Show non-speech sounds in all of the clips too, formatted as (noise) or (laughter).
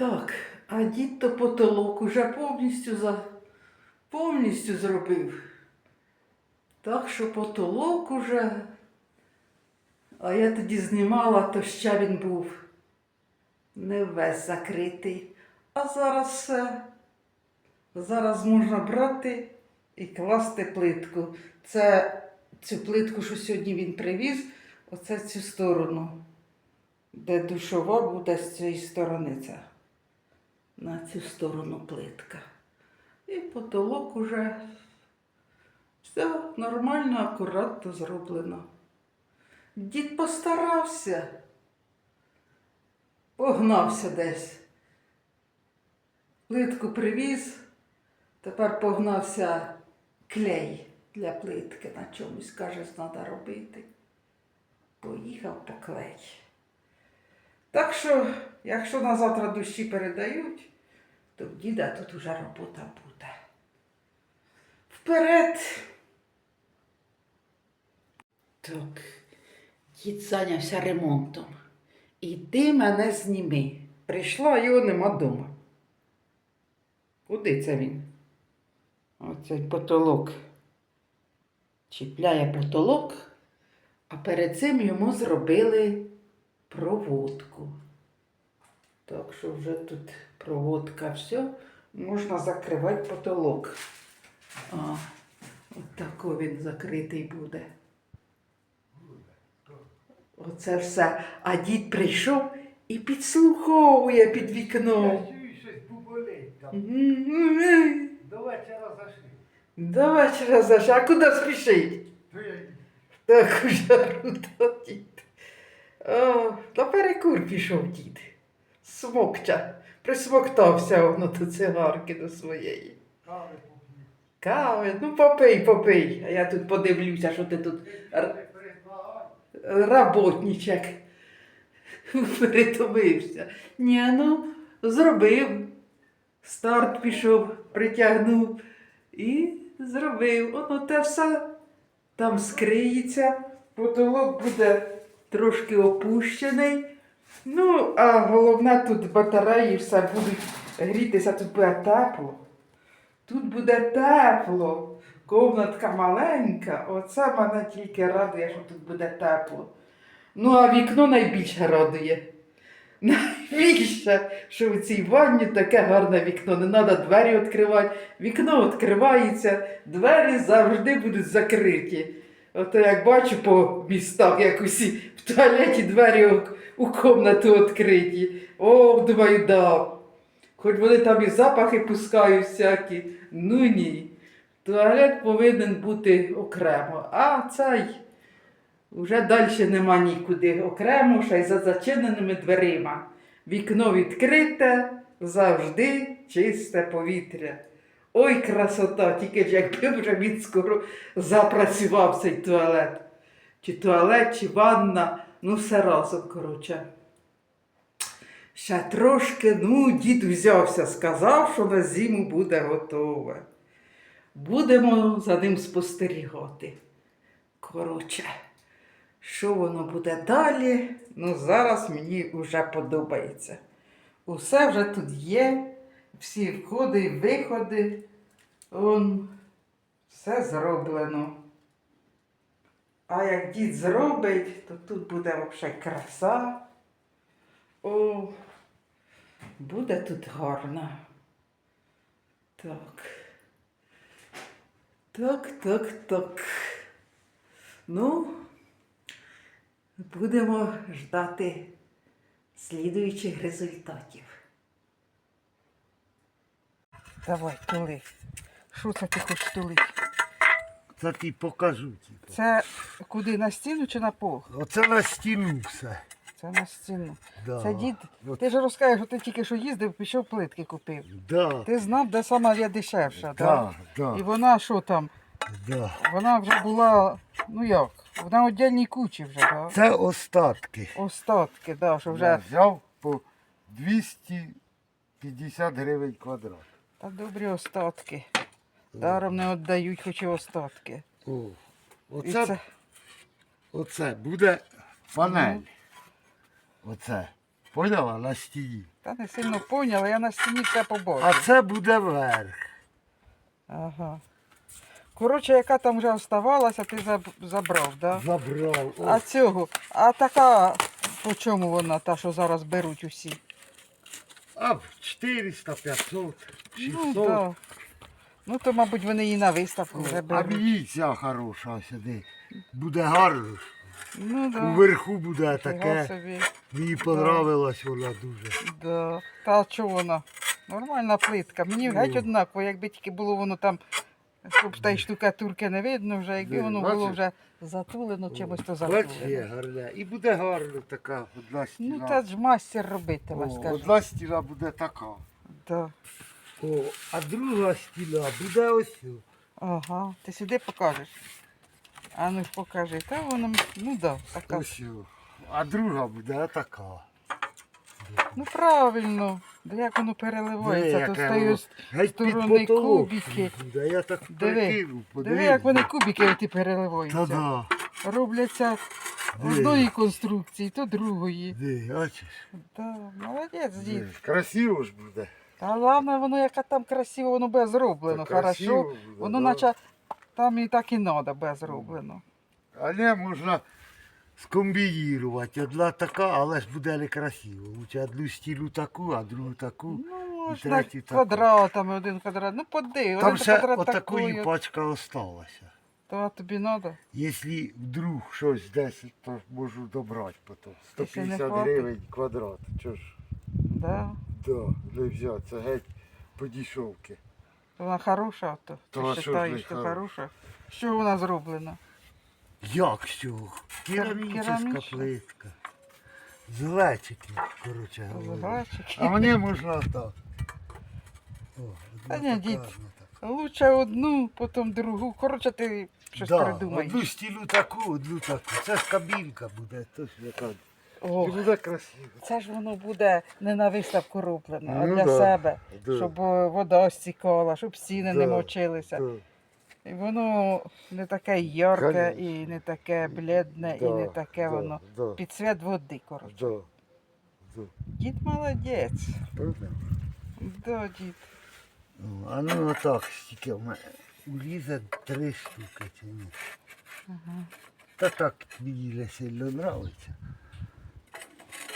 Так, а дід то потолок уже повністю за... повністю зробив. Так що потолок уже. А я тоді знімала, то ще він був не весь закритий. А зараз все. Зараз можна брати і класти плитку. Це цю плитку, що сьогодні він привіз, оце цю сторону, де душова буде з цієї сторони. Це. На цю сторону плитка. І потолок уже все нормально, акуратно зроблено. Дід постарався, погнався десь. Плитку привіз, тепер погнався клей для плитки на чомусь, каже, треба робити. Поїхав по клей. Так що, якщо на завтра дощі передають, то в діда тут уже робота буде. Вперед! Так, дід зайнявся ремонтом. Іди мене зніми. Прийшла, його нема дома. Куди це він? Оцей потолок. Чіпляє потолок, а перед цим йому зробили проводку. Так що вже тут проводка, все, можна закривати потолок. А, от тако він закритий буде. Оце все. А дід прийшов і підслуховує під вікном. До вечора зайшли. До вечора Саша, а куди спішить? Так то дід. О, на перекур пішов дід. Смокча. Присмоктався воно до цигарки до своєї. кави. Ну попий, попий. А я тут подивлюся, що ти тут р- Не предлагай. Ні, ну, зробив. Старт пішов, притягнув і зробив. Воно те все там скриється, потолок буде трошки опущений. Ну, а головне тут батареї все будуть грітися, тут буде тепло. Тут буде тепло. Комнатка маленька, оце мене тільки радує, що тут буде тепло. Ну, а вікно найбільше радує. (laughs) Найбільше, що в цій ванні таке гарне вікно. Не треба двері відкривати. Вікно відкривається, двері завжди будуть закриті. Ото як бачу по містах, як усі в туалеті двері у, у комнату відкриті. О, думаю, да. Хоч вони там і запахи пускають всякі. Ну ні. Туалет повинен бути окремо. А цей вже далі нема нікуди окремо, ще й за зачиненими дверима. Вікно відкрите, завжди чисте повітря. Ой, красота, тільки ж якби вже він скоро запрацював цей туалет. Чи туалет, чи ванна, ну все разом, коротше. Ще трошки, ну, дід взявся, сказав, що на зиму буде готове. Будемо за ним спостерігати. Коротше, що воно буде далі? Ну, зараз мені вже подобається. Усе вже тут є, всі входи і виходи. Он, все зроблено. А як дід зробить, то тут буде взагалі краса. О, буде тут гарно. Так. Так, так, так. Ну, будемо ждати слідуючих результатів. Давай, тули. Що це ти хочеш тулити? Це ти покажу. Типу. Це куди на стіну чи на пол? Оце на стіну все. Це на стіну. Да. Це дід. От, Ти ж розкажеш, що ти тільки що їздив, пішов плитки купив. да, Ти знав, де сама є дешевша, да, так? І вона що там? да. Вона вже була, ну як, вона віддільній кучі вже, так? Це остатки. Остатки, да, що Я взяв по 250 гривень квадрат. Та добрі остатки. Даром не віддають, хоч і остатки. О, І оце, це, оце буде панель. Оце. Поняла? На стіні. Та не сильно поняла, я на стіні все побачу. А це буде верх. Ага. Коротше, яка там вже оставалася, ти заб- забрав, да? Забрав. О, А цього, а така, по чому вона, та, що зараз беруть усі? А 400, 500, 600. Ну, да. ну то, мабуть, вони її на виставку вже А беруть. мені ця хороша сюди. Буде гарно. Ну, да. Уверху буде Фіга таке. собі. Мені понравилась вона дуже. Да. Та чого вона? Нормальна плитка. Мені Ну. геть однаково, якби тільки було воно там, та й штукатурки не видно вже, якби воно було бачиш? вже затулено чимось, то Бач, є затулено. гарне. І буде гарно така одна стіна. Ну та ж мастер робитиме, О, скажи. одна стіна буде така. Да. О, а друга стіна буде ось. о. Ага, ти сюди покажеш. А ну ж покажи. Та воно, ну да, така. Ось. о. А друга буде така. Ну правильно. Да як воно переливається, то під сторони кубики. буде. Я так Диви, прикинув, Диви, як вони кубики оті Та переливаються. да. Робляться одної конструкції, то другої. Диви, бачиш? Да, молодець, дід. Диви, Красиво ж буде. Та головне, воно яке там красиво, воно без зроблено. Та красиво Хорошо. буде, Воно да. наче там і так і треба без зроблено. А не можна скомбінірувати. Одна така, але ж буде не красиво. Лучше одну стіну таку, а другу таку. Ну, І квадратами, один квадрат. Ну подиви, Там один ще квадрат отакої такої. пачка осталася. То тобі треба? Якщо вдруг щось десь, то можу добрати потім. Якщо не 150 хватить. гривень квадрат. Чого ж? Да. Да, не взяти. Це геть по дешевки. Вона хороша, то Та ти а що ж вважаєш, не що хороша? хороша. Що вона зроблена? Як з цього? Керамічна плитка. З глечиків, коротше говоря. А мені можна так. О, Та одна ні, дід. така. Лучше одну, потім другу. Коротше, ти щось Да, придумаєш. одну стілю таку, одну таку. Це ж кабінка буде, то ж яка. О, І буде красиво. це ж воно буде не на виставку роблено, а Ну для да, себе. да. Щоб е, вода стікала, щоб стіни не Да, мочилися. Да. І воно не таке ярке, Конечно. і не таке бледне, і не таке да, воно. Да, Під свят води, коротше. да, да. Дід молодець. Правда? Да, дід. Ну, А ну отак стільки в мене. Улізе три штуки чи ні. Ага. Та так мені не сильно подобається.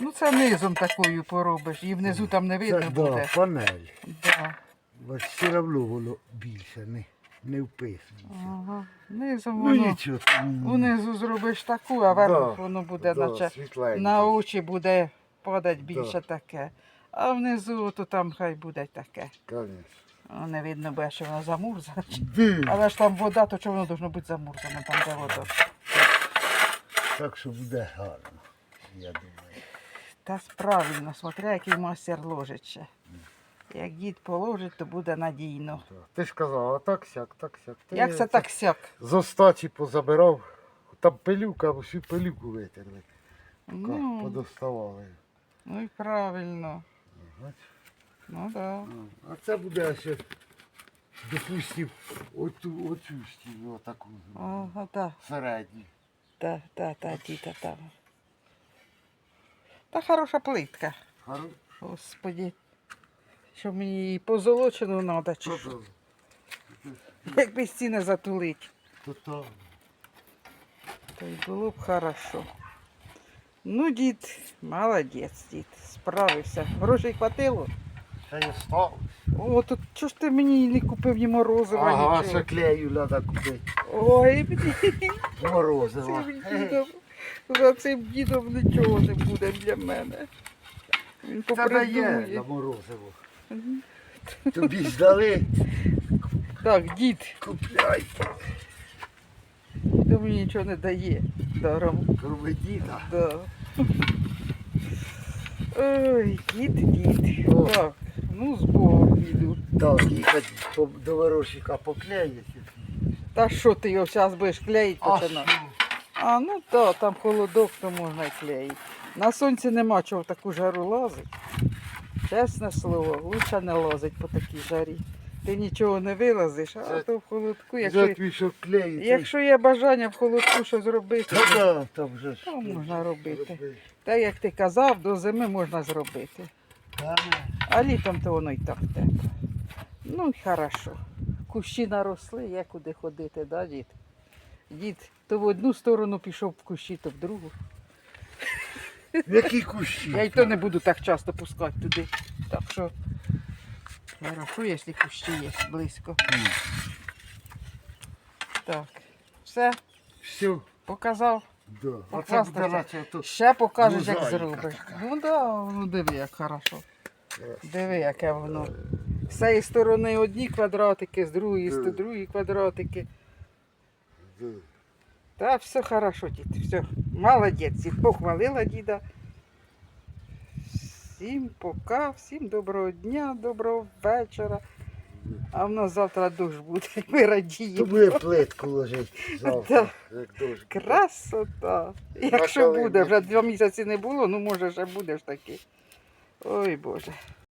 Ну це низом такою поробиш, і внизу там не видно Це буде. да, панель. Да. Бо все одно воно більше не, не вписується. Ага. Низом Ну воно. нічого. там, Унизу зробиш таку, а верх Да, воно буде, да, наче світленький. на очі буде падати більше Да. таке. А внизу то там хай буде таке. Конечно. О, Не видно буде, що воно замурзане. Але ж там вода, то чого воно должно бути замурзане, там де вода. Так що буде гарно, я думаю. Та правильно, смотря який мастер ложить ще. Як дід положить, то буде надійно. Ти ж казав, а так сяк, так сяк. Ти Як це так сяк? З остачі позабирав, там пилюка, всю пилюку витерли. Ну, Подоставали. ну і правильно. Бач? Ну да. А це буде ще, допустим, оту, оцю стіну, отаку Ага, да. середню. Та, та, та, діта там. Та хороша плитка. Хоро- Господі. Що мені її позолочену треба, чи що? Якби стіни затулить, то, й було б хорошо. Ну, дід, молодець, дід, справився. Грошей хватило? Та й став. О, тут чого ж ти мені не купив ні морозива, Ага, нічого? клею треба купити. Ой, (laughs) блін, Морозиво. цим дідом, за цим дідом нічого не буде для мене. Він Тебе є на попридумує. морозиво. Тобі здали, Так, дід, купляй. дід мені нічого не дає. Даром. Кроме діда. Да. Ой, дід, дід. О. Так, ну з Богом піду. Так, їхати до ворошика поклеїти. Та що ти його зараз будеш клеїти А починати? А, ну так, там холодок, то можна і клеїти. На сонці нема чого в таку жару лазить. Чесне слово, лучше не лазить по такій жарі. Ти нічого не вилазиш, а Це- то в холодку, якщо, якщо є бажання в холодку щось робити, Та то, да, там вже ж. то можна робити. Так як ти казав, до зими можна зробити. Та, А літом то воно й так тепло. Ну й хорошо. Кущі наросли, є куди ходити, да, дід? Дід то в одну сторону пішов в кущі, то в другу. Які кущі? Я й то не буду так часто пускати туди. Так що хорошо, якщо кущі є близько. Так. Все, Все, показав. да. Оце буде наче то. Ще покажеш, як Мозаїка зробиш. така. Ну да, ну диви, як хорошо. Диви, яке воно. З цієї сторони одні квадратики, з другої з другі квадратики. Да. Та все хорошо, дід, все. Молодець, дід, похвалила діда. Всім пока, всім доброго дня, доброго вечора. А в нас завтра дощ буде, ми радіємо. буде плитку ложить завтра. Як дощ. Красота. Якщо буде, вже два місяці не було, ну може ще буде ж таки. Ой Боже.